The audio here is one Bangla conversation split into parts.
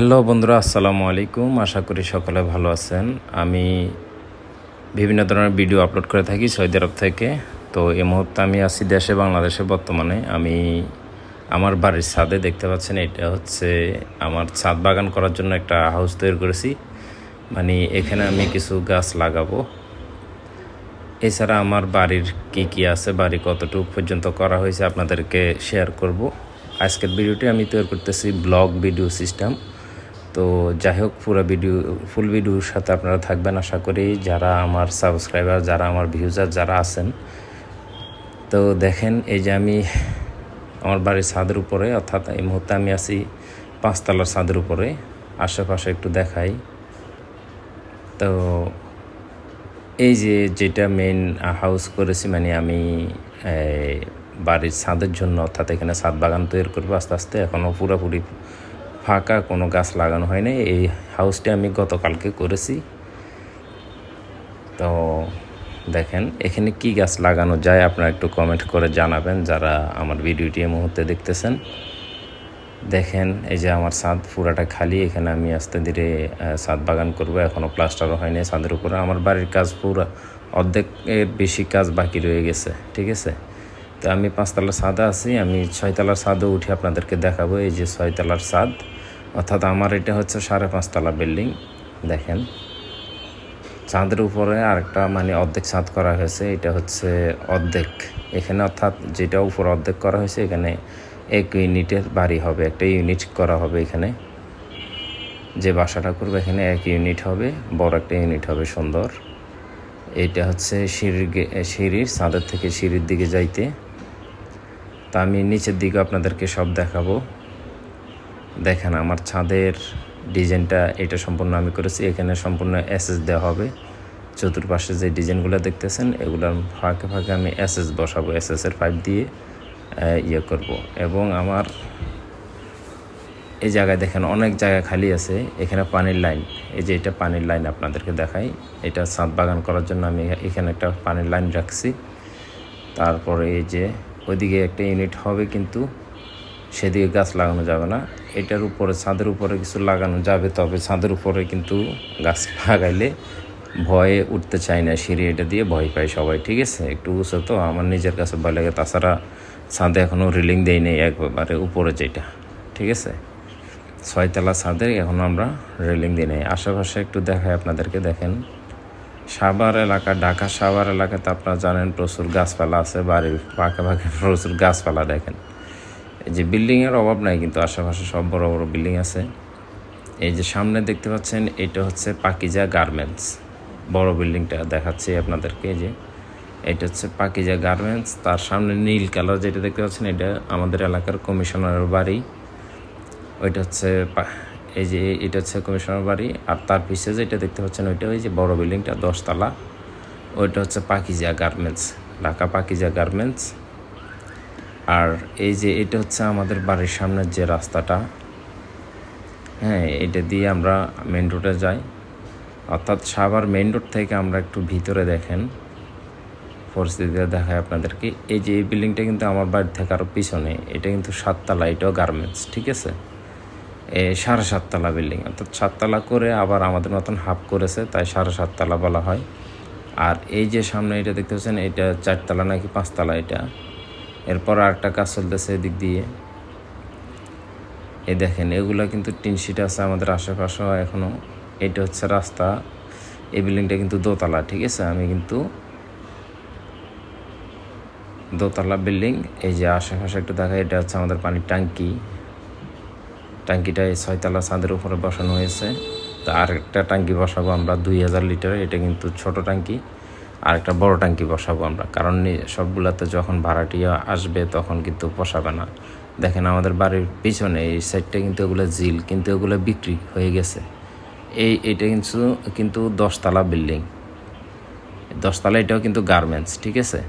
হ্যালো বন্ধুরা, আসসালামু আলাইকুম। আশা করি সকলে ভালো আছেন। আমি বিভিন্ন ধরনের ভিডিও আপলোড করে থাকি সৌদি আরব থেকে। তো এই মুহূর্তে আমি আছি দেশে, বাংলাদেশে বর্তমানে। আমি আমার বাড়ির ছাদে দেখতে পাচ্ছেন, এটা হচ্ছে আমার ছাদ বাগান করার জন্য একটা হাউস তৈরি করেছি। মানে এখানে আমি কিছু গাছ লাগাবো। এছাড়া আমার বাড়ির কি কি আছে, বাড়ি কতটুকু পর্যন্ত করা হয়েছে আপনাদেরকে শেয়ার করব। আজকের ভিডিওটি আমি তৈরি করতেছি ব্লগ ভিডিও সিস্টেম তো যাই হোক, পুরো ভিডিও ফুল ভিডিওর সাথে আপনারা থাকবেন আশা করি, যারা আমার সাবস্ক্রাইবার যারা আমার ভিউজার যারা আছেন। তো দেখেন, এই যে আমি আমার বাড়ির ছাদের উপরে, অর্থাৎ এই মুহূর্তে আমি আছি পাঁচতলার ছাদের উপরে। আশেপাশে একটু দেখাই। তো এই যে যেটা মেন হাউস করেছি মানে আমি বাড়ির ছাদের জন্য, অর্থাৎ এখানে ছাদ বাগান তৈরি করব আস্তে আস্তে এখনও পুরোপুরি ফাঁকা, কোনো গাছ লাগানো হয়নি এই হাউসটি আমি গতকালকে করেছি। তো দেখেন, এখানে কি গাছ লাগানো যায় আপনারা একটু কমেন্ট করে জানাবেন, যারা আমার ভিডিওটি এই মুহূর্তে দেখতেছেন। দেখেন, এই যে আমার ছাদ পুরাটা খালি, এখানে আমি আস্তে ধীরে ছাদ বাগান করব। এখনও প্লাস্টারও হয়নি ছাদের উপরে। আমার বাড়ির কাজ পুরো অর্ধেকের বেশি কাজ বাকি রয়ে গেছে, ঠিক আছে? তো আমি পাঁচতলার ছাদে আছি, আমি ছয়তলার ছাদে উঠে আপনাদেরকে দেখাবো এই যে ছয়তলার ছাদ। অর্থাৎ আমার এটা হচ্ছে সাড়ে পাঁচতলা বিল্ডিং, দেখেন। চাঁদের উপরে আরেকটা মানে অর্ধেক ছাদ করা হয়েছে, এটা হচ্ছে অর্ধেক। এখানে অর্থাৎ যেটা উপর অর্ধেক করা হয়েছে, এখানে এক ইউনিটের বাড়ি হবে, একটা ইউনিট করা হবে এখানে। যে বাসাটা করবে এখানে এক ইউনিট হবে, বড় একটা ইউনিট হবে, সুন্দর। এটা হচ্ছে সিঁড়ির সিঁড়ির, ছাদের থেকে সিঁড়ির দিকে যাইতে। তা আমি নিচের দিকে আপনাদেরকে সব দেখাবো। দেখেন আমার ছাদের ডিজাইনটা এটা সম্পূর্ণ আমি করেছি, এখানে সম্পূর্ণ এসএস দেওয়া হবে। চতুর্পাশে যে ডিজাইনগুলো দেখতেছেন, এগুলোর ফাঁকে ফাঁকে আমি এসএস বসাবো এর পাইপ দিয়ে ইয়ে করব। এবং আমার এই জায়গায় দেখেন অনেক জায়গা খালি আছে, এখানে পানির লাইন। এই যে এটা পানির লাইন আপনাদেরকে দেখাই। এটা ছাদ বাগান করার জন্য আমি এখানে একটা পানির লাইন রাখছি। তারপরে এই যে ওইদিকে একটা ইউনিট হবে কিন্তু সেদিকে গাছ লাগানো যাবে না। এটার উপরে, ছাদের উপরে কিছু লাগানো যাবে, তবে ছাদের উপরে কিন্তু গাছ লাগাইলে ভয়ে উঠতে চায় না, সিঁড়ি এটা দিয়ে ভয় পায় সবাই, ঠিক আছে? একটু উঁচু তো? আমার নিজের কাছে ভয় লাগে, তাছাড়া ছাদে এখনও রিলিং দেই নেই একবারে উপরে যেটা, ঠিক আছে? ছয়তলা ছাদে এখন আমরা রেলিং দিই নেই। আশেপাশে একটু দেখাই আপনাদেরকে, দেখেন। সাভার এলাকা, ঢাকা সাভার এলাকাতে আপনারা জানেন প্রচুর গাছপালা আছে, বাড়ির পাকে পাকে প্রচুর গাছপালা দেখেন। এই যে বিল্ডিংয়ের অভাব নাই কিন্তু আশেপাশে সব বড় বড় বিল্ডিং আছে। এই যে সামনে দেখতে পাচ্ছেন, এটা হচ্ছে পাকিজা গার্মেন্টস। বড় বিল্ডিংটা দেখাচ্ছি আপনাদেরকে যে এটা হচ্ছে পাকিজা গার্মেন্টস। তার সামনে নীল কালার যেটা দেখতে পাচ্ছেন, এটা আমাদের এলাকার কমিশনারের বাড়ি। ওইটা হচ্ছে এই যে এটা হচ্ছে কমিশনার বাড়ি, আর তার পিছিয়ে যেটা দেখতে পাচ্ছেন ওইটা ওই যে বড় বিল্ডিংটা, দশতলা। ওইটা হচ্ছে পাকিজা গার্মেন্টস, ঢাকা পাকিজা গার্মেন্টস। আর এই যে এটা হচ্ছে আমাদের বাড়ির সামনের যে রাস্তাটা হ্যাঁ এটা দিয়ে আমরা মেন রোডে যাই। অর্থাৎ সাভার মেন রোড থেকে আমরা একটু ভিতরে দেখেন পরিস্থিতিতে দেখায় আপনাদেরকে। এই যে এই বিল্ডিংটা কিন্তু আমার বাড়ি থেকে আরও পিছনে, এটা কিন্তু সাততলা, এটাও গার্মেন্টস, ঠিক আছে? সাড়ে সাততলা বিল্ডিং, অর্থাৎ সাততলা করে আবার আমাদের মতন হাফ করেছে, তাই সাড়ে সাততলা বলা হয়। আর এই যে সামনে এটা দেখতে পাচ্ছেন, এটা চারতলা নাকি পাঁচতলা এটা। এরপর আরেকটা কাজ চলতেছে এদিক দিয়ে। এই দেখেন, এগুলা কিন্তু টিন শিট আছে আমাদের আশেপাশেও এখনও এটা হচ্ছে রাস্তা, এই বিল্ডিংটা কিন্তু দোতলা, ঠিক আছে? আমি কিন্তু দোতলা বিল্ডিং, এই যে আশেপাশে একটু দেখা, এটা হচ্ছে আমাদের পানির ট্যাঙ্কি। ট্যাঙ্কিটা এই ছয়তলা ছাদের উপরে বসানো হয়েছে। তা আর একটা ট্যাঙ্কি বসাবো আমরা, দুই হাজার লিটার এটা কিন্তু ছোট ট্যাঙ্কি আর একটা বড় ট্যাঙ্কি বসাবো আমরা। কারণ সবগুলাতে যখন ভাড়াটিয়া আসবে তখন কিন্তু পোষাবে না। দেখেন আমাদের বাড়ির পিছনে, এই সাইডটা কিন্তু এগুলো জিল কিন্তু এগুলো বিক্রি হয়ে গেছে। এই, এটা কিন্তু কিন্তু দশতলা বিল্ডিং। দশতলা এটাও কিন্তু গার্মেন্টস, ঠিক আছে?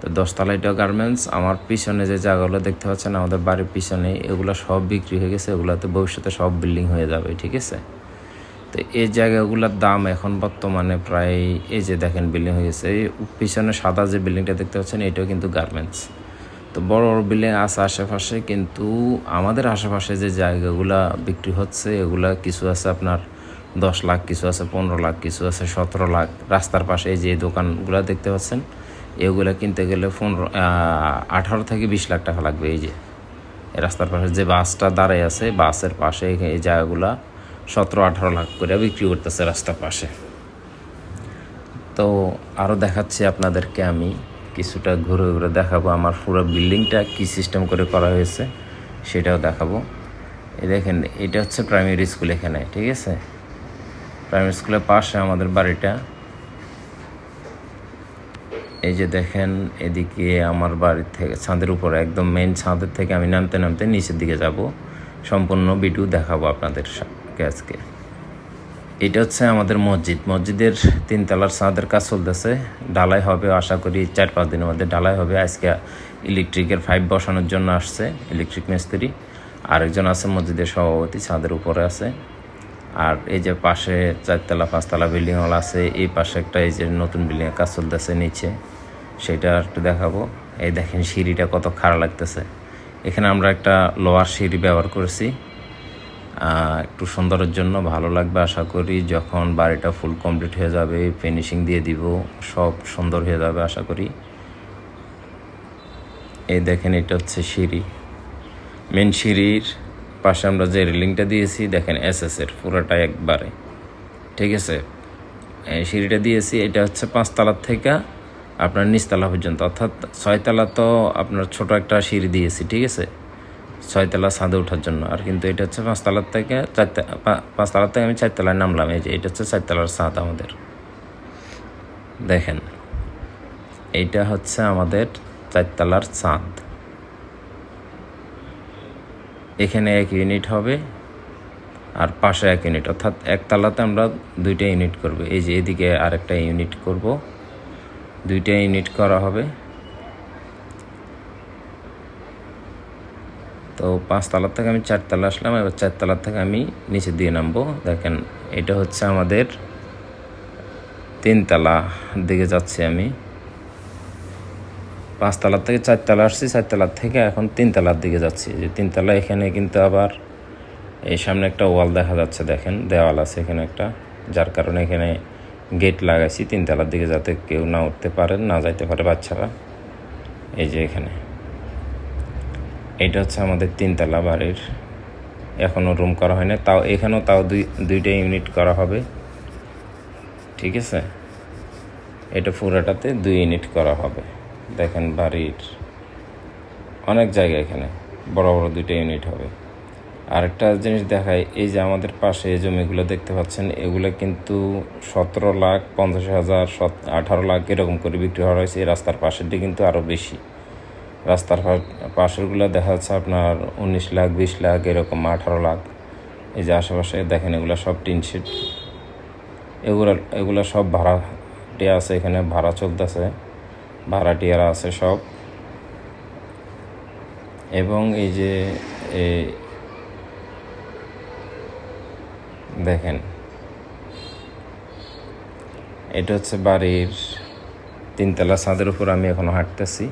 তো দশতলা এটাও গার্মেন্টস আমার পিছনে যে জায়গাগুলো দেখতে পাচ্ছেন, আমাদের বাড়ির পিছনে এগুলো সব বিক্রি হয়ে গেছে। এগুলোতে ভবিষ্যতে সব বিল্ডিং হয়ে যাবে, ঠিক আছে? তো এই জায়গাগুলোর দাম এখন বর্তমানে প্রায় এই যে দেখেন বিল্ডিং হয়ে গেছে, এই পিছনে সাদা যে বিল্ডিংটা দেখতে পাচ্ছেন, এটাও কিন্তু গার্মেন্টস তো বড় বড় বিল্ডিং আছে আশেপাশে, কিন্তু আমাদের আশেপাশে যে জায়গাগুলা বিক্রি হচ্ছে, এগুলা কিছু আছে আপনার দশ লাখ, কিছু আছে পনেরো লাখ, কিছু আছে সতেরো লাখ। রাস্তার পাশে এই যে দোকানগুলো দেখতে পাচ্ছেন এগুলা কিনতে গেলে পনেরো আঠারো থেকে বিশ লাখ টাকা লাগবে এই যে। রাস্তার পাশে যে বাসটা দাঁড়ায় আছে, বাসের পাশে এই- জায়গাগুলা সতেরো, আঠারো লাখ করে বিক্রি করতেছে রাস্তার পাশে। তো আরও দেখাচ্ছি আপনাদেরকে আমি, কিছুটা ঘুরে ঘুরে দেখাবো আমার পুরো বিল্ডিংটা, কি সিস্টেম করে করা হয়েছে, সেটাও দেখাবো। এই দেখেন, এটা হচ্ছে প্রাইমারি স্কুল এখানে, ঠিক আছে? প্রাইমারি স্কুলের পাশে আমাদের বাড়িটা। এই যে দেখেন, এদিকে আমার বাড়ির থেকে, ছাদের উপরে, একদম মেন ছাদের থেকে আমি নামতে নামতে নিচের দিকে যাব। সম্পূর্ণ ভিডিও দেখাবো আপনাদের আজকে। এটা হচ্ছে আমাদের মসজিদ। মসজিদের তিনতলার ছাদের কাজ চলতেছে। ডালাই হবে, আশা করি চার পাঁচ দিনের মধ্যে ডালাই হবে। আজকে ইলেকট্রিকের পাইপ বসানোর জন্য আসছে ইলেকট্রিক মিস্ত্রি। আরেকজন আছে মসজিদের সভাপতি, ছাদের উপরে আছে। আর এই যে পাশে চারতলা, পাঁচতলা বিল্ডিং হল আছে, এই পাশে একটা এই যে নতুন বিল্ডিংয়ের কাজ চলতেছে নিচে। সেটা একটু দেখাবো। এই দেখেন সিঁড়িটা কত খারাপ লাগতেছে। এখানে আমরা একটা লোয়ার সিঁড়ি ব্যবহার করেছি। একটু সুন্দরের জন্য ভালো লাগবে আশা করি। যখন বাড়িটা ফুল কমপ্লিট হয়ে যাবে ফিনিশিং দিয়ে দিব, সব সুন্দর হয়ে যাবে আশা করি। এই দেখেন এটা হচ্ছে সিঁড়ি। মেন সিঁড়ির পাশে আমরা যে রেলিংটা দিয়েছি, দেখেন এস এর পুরোটা একবারে। ঠিক আছে? সিঁড়িটা দিয়েছি, এটা হচ্ছে পাঁচতলার থেকে আপনার নিচতলা পর্যন্ত। অর্থাৎ ছয়তলা তো আপনার ছোট একটা সিঁড়ি দিয়েছি, ঠিক আছে? ছয়তলা ছাদে ওঠার জন্য। আর কিন্তু এটা হচ্ছে পাঁচতলার থেকে চারটা পা- পাঁচতলার থেকে আমি চারতলায় নামলাম। এই যে, এটা হচ্ছে চারতলার ছাদ আমাদের। দেখেন, এইটা হচ্ছে আমাদের চারতলার ছাদ। এখানে এক ইউনিট হবে আর পাশে এক ইউনিট। অর্থাৎ একতলাতে আমরা দুইটা ইউনিট করব। এই যে এদিকে আরেকটা ইউনিট করব। দুইটা ইউনিট করা হবে। তো পাঁচতলার থেকে আমি চারতলা আসলাম। এবার চারতলার থেকে আমি নিচে দিয়ে নামবো। দেখেন, এটা হচ্ছে আমাদের তিনতলা দিকে যাচ্ছি আমি। পাঁচতলার থেকে চারতলা আসছি, চারতলার থেকে এখন তিনতলার দিকে যাচ্ছি। যে তিনতলা এখানে কিন্তু আবার এই সামনে একটা ওয়াল দেখা যাচ্ছে, দেখেন দেওয়াল আছে এখানে একটা, যার কারণে এখানে গেট লাগাইছি তিনতলার দিকে যাতে কেউ না উঠতে পারে, না যাইতে পারে বাচ্চারা। এই যে এখানে। এটা হচ্ছে আমাদের তিনতলা বাড়ির। এখনও রুম করা হয় না। তাও এখানেও তাও দুই, দুইটা ইউনিট করা হবে। ঠিক আছে? এটা পুরাটাতে দুই ইউনিট করা হবে। দেখেন বাড়ির অনেক জায়গা এখানে, বড় বড় দুইটা ইউনিট হবে। আরেকটা জিনিস দেখায় এই যে আমাদের পাশে এই জমিগুলো দেখতে পাচ্ছেন, এগুলো কিন্তু সতেরো লাখ, পঞ্চাশ হাজার, সত- আঠারো লাখ এরকম করে বিক্রি হওয়া হয়েছে। এই রাস্তার পাশেরটি কিন্তু আরও বেশি। রাস্তার পাশেরগুলো দেখা যাচ্ছে আপনার উনিশ লাখ, বিশ লাখ, এরকম আঠারো লাখ। এই যে আশেপাশে দেখেন এগুলো সব টিন শিট এগুলো এগুলো সব ভাড়াটিয়া আছে এখানে, ভাড়া চলতেছে। ভাড়াটিয়ারা আছে সব। এবং এই যে দেখেন, এটা হচ্ছে বাড়ির তিনতলা, ছাদের উপর আমি এখনও হাঁটতেছি।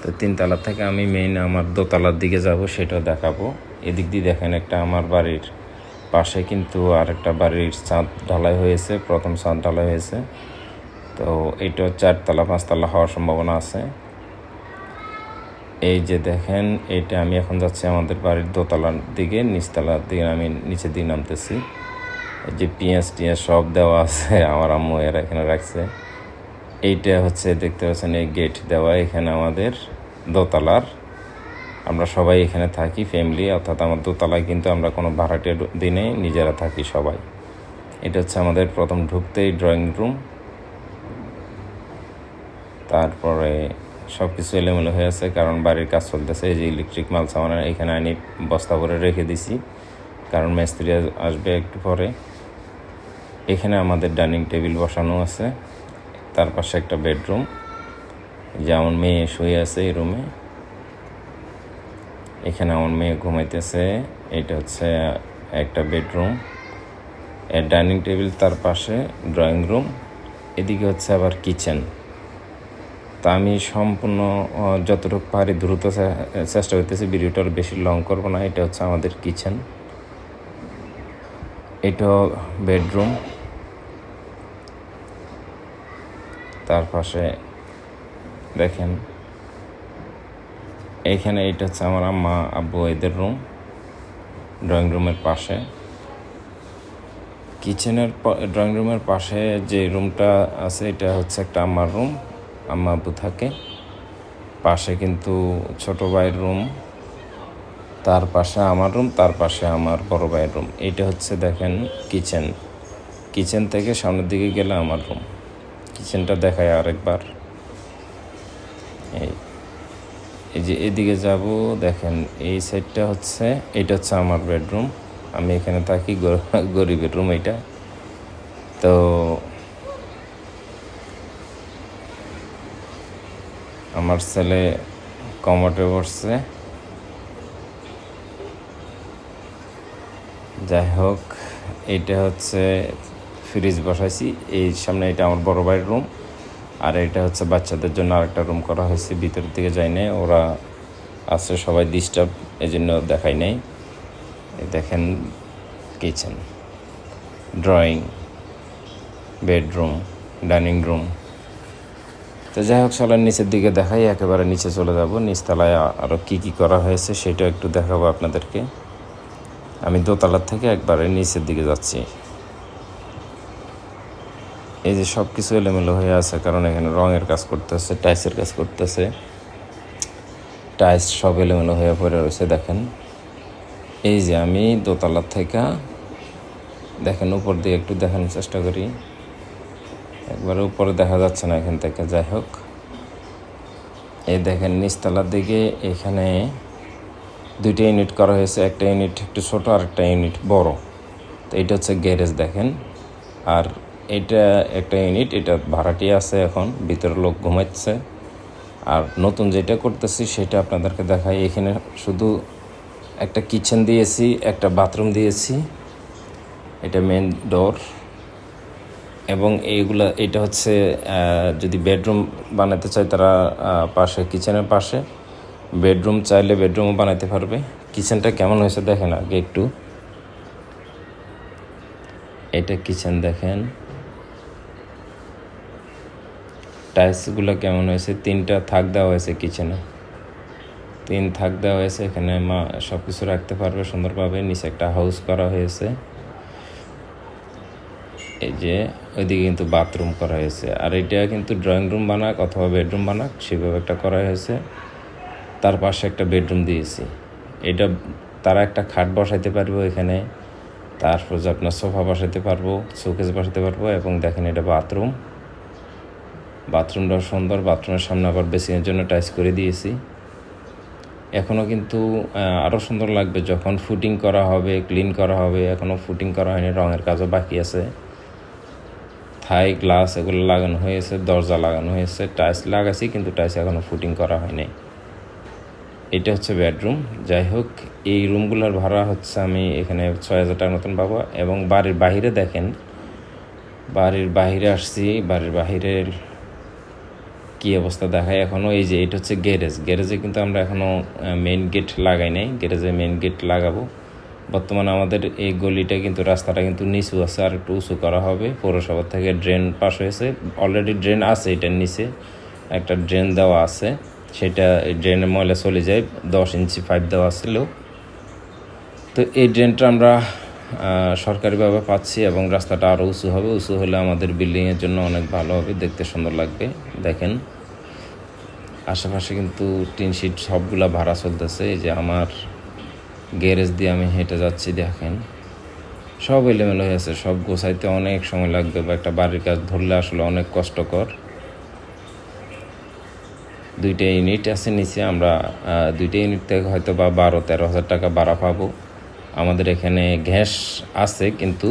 তো তিনতলা থেকে আমি মেইন আমার দোতলার দিকে যাব সেটাও দেখাবো। এদিক দিয়ে দেখেন একটা আমার বাড়ির পাশে কিন্তু আরেকটা বাড়ির ছাদ ঢালাই হয়েছে, প্রথম ছাদ ঢালাই হয়েছে। তো এটা চারতলা, পাঁচতলা হওয়ার সম্ভাবনা আছে। এই যে দেখেন, এটা আমি এখন যাচ্ছি আমাদের বাড়ির দোতলার দিকে, নিচতলার দিকে আমি নিচের দিকে নামতেছি। যে পেঁয়াজ টিয়াজ সব দেওয়া আছে, আমার আম্মু এরা এখানে রাখছে। এইটা হচ্ছে দেখতে পাচ্ছেন, এই গেট দেওয়া এখানে আমাদের দোতলার। আমরা সবাই এখানে থাকি ফ্যামিলি অর্থাৎ আমার দোতলায় কিন্তু আমরা কোনো ভাড়াটিয়া দিনে নিজেরা থাকি সবাই। এটা হচ্ছে আমাদের প্রথম ঢুকতেই ড্রয়িং রুম তারপরে সব কিছু এলোমেলো হয়ে আছে, কারণ বাড়ির কাজ চলতেছে, এই যে ইলেকট্রিক মাল সামান এখানে আনি বস্তা ভরে রেখে দিছি, কারণ মিস্ত্রি আসবে একটু পরে। এখানে আমাদের ডাইনিং টেবিল বসানো আছে, তার পাশে একটা বেডরুম যে আমার মেয়ে শুয়ে আছে এই রুমে। এখানে আমার মেয়ে ঘুমাইতেছে, এটা হচ্ছে একটা বেডরুম এর ডাইনিং টেবিল তার পাশে, ড্রয়িং রুম, এদিকে হচ্ছে আবার কিচেন। তা আমি সম্পূর্ণ যতটুকু পারি দ্রুত চেষ্টা করতেছি, ভিডিওটা আর বেশি লং করব না, এটা হচ্ছে আমাদের কিচেন এটা বেডরুম তার পাশে দেখেন এইখানে এটা হচ্ছে আমার আম্মা, আব্বু, এদের রুম ড্রয়িং রুমের পাশে। কিচেনের ড্রয়িং রুমের পাশে যে রুমটা আছে, এটা হচ্ছে একটা আমার রুম আম্মা আব্বু থাকে। পাশে কিন্তু ছোট ভাইয়ের রুম, তার পাশে আমার রুম, তার পাশে আমার বড় ভাইয়ের রুম। এইটা হচ্ছে দেখেন কিচেন। কিচেন থেকে সামনের দিকে গেলে আমার রুম। কিচেনটা দেখায় আরেকবার। এই এই যে এদিকে যাব, দেখেন এই সাইডটা হচ্ছে এটা হচ্ছে আমার বেডরুম। আমি এখানে থাকি, গরিবের রুম এটা তো আমার ছেলে কমটে বসছে যাই হোক, এইটা হচ্ছে ফ্রিজ বসাইছি। এই সামনে এটা আমার বড় ভাইয়ের রুম, আর এটা হচ্ছে বাচ্চাদের জন্য আরেকটা রুম করা হয়েছে। ভিতরের দিকে যাই নাই, ওরা আছে, সবাই ডিস্টার্ব এই জন্য দেখাই নাই। দেখেন kitchen drawing bedroom dining room তো যাই হোক চলেন নিচের দিকে দেখাই, একেবারে নিচে চলে যাব। নিচতলায় আরও কী কী করা হয়েছে সেটা একটু দেখাবো আপনাদেরকে। আমি দোতলার থেকে একবারে নিচের দিকে যাচ্ছি। এই যে সব কিছু এলোমেলো হয়ে আছে, কারণ এখানে রঙের কাজ করতেছে টাইসের কাজ করতেছে। টাইস সব এলোমেলো হয়ে পড়ে রয়েছে, দেখেন। এই যে আমি দোতলার থেকে, দেখেন উপর দিয়ে একটু দেখানোর চেষ্টা করি। একবারে উপরে দেখা যাচ্ছে না এখান থেকে, যাই হোক। এই দেখেন, নিচতলার দিকে এখানে দুইটা ইউনিট করা হয়েছে, একটা ইউনিট একটু ছোট আর একটা ইউনিট বড়। তো এটা হচ্ছে গ্যারেজ দেখেন। আর এটা একটা ইউনিট, এটা ভাড়াটি আছে এখন, ভিতরে লোক ঘুমাচ্ছে। আর নতুন যেটা করতেছি সেটা আপনাদেরকে দেখাই। এখানে শুধু একটা কিচেন দিয়েছি, একটা বাথরুম দিয়েছি। এটা মেন ডোর এবং এইগুলা এটা হচ্ছে যদি বেডরুম বানাতে চায় তারা পাশে, কিচেনের পাশে, বেডরুম চাইলে বেডরুমও বানাতে পারবে। কিচেনটা কেমন হয়েছে দেখেন আগে একটু। এটা কিচেন দেখেন। টাইলসগুলো কেমন হয়েছে? তিনটা থাক দেওয়া হয়েছে কিচেনে। তিন থাক দেওয়া হয়েছে, এখানে মা সব কিছু রাখতে পারবে সুন্দরভাবে। নিচে একটা হাউস করা হয়েছে। এই যে, ওইদিকে কিন্তু বাথরুম করা হয়েছে। আর এটা কিন্তু ড্রয়িং রুম বানাক অথবা বেডরুম বানাক, সেভাবে একটা করা হয়েছে। তার পাশে একটা বেডরুম দিয়েছি। এটা তারা একটা খাট বসাইতে পারব এখানে তারপর যে আপনার সোফা বসাইতে পারব শোকেস বসাতে পারব এবং দেখেন এটা বাথরুম বাথরুমটা সুন্দর বাথরুমের সামনে আবার বেসিনের জন্য টাইস করে দিয়েছি। এখনও কিন্তু আরও সুন্দর লাগবে যখন ফুটিং করা হবে ক্লিন করা হবে। এখনও ফুটিং করা হয়নি, রঙের কাজও বাকি আছে। থাই, গ্লাস এগুলো লাগানো হয়েছে, দরজা লাগানো হয়েছে, টাইলস লাগাছি কিন্তু টাইলস এখনও ফুটিং করা হয়নি। এটা হচ্ছে বেডরুম। যাই হোক, এই রুমগুলোর ভাড়া হচ্ছে আমি এখানে ছয় হাজার টাকার মতন পাবো এবং বাড়ির বাহিরে দেখেন, বাড়ির বাহিরে আসছি, বাড়ির বাহিরের কী অবস্থা দেখায় এখনও এই যে এটা হচ্ছে গ্যারেজ। গ্যারেজে কিন্তু আমরা এখনও মেইন গেট লাগাই নাই। গ্যারেজে মেন গেট লাগাবো। বর্তমানে আমাদের এই গলিটা কিন্তু, রাস্তাটা কিন্তু নিচু আছে, আর একটু উঁচু করা হবে। পৌরসভা থেকে ড্রেন পাস হয়েছে। অলরেডি ড্রেন আছে এটার নিচে। একটা ড্রেন দেওয়া আছে। সেটা এই ড্রেনের ময়লা চলে যায়। দশ ইঞ্চি পাইপ দেওয়া ছিল। তো এই ড্রেনটা আমরা সরকারিভাবে পাচ্ছি এবং রাস্তাটা আরও উঁচু হবে। উঁচু হলে আমাদের বিল্ডিংয়ের জন্য অনেক ভালো হবে। দেখতে সুন্দর লাগবে। দেখেন। আশেপাশে কিন্তু টিন শিট সবগুলা ভাড়া চলতেছে। এই যে আমার গ্যারেজ দিয়ে আমি হেঁটে যাচ্ছি, দেখেন। সব এলোমেলো হয়ে আছে, সব গোছাইতে অনেক সময় লাগবে বা একটা বাড়ির কাজ ধরলে আসলে অনেক কষ্টকর। দুইটা ইউনিট আছে নিচে, আমরা দুইটা ইউনিট থেকে হয়তো বা বারো তেরো হাজার টাকা ভাড়া পাবো। আমাদের এখানে গ্যাস আছে, কিন্তু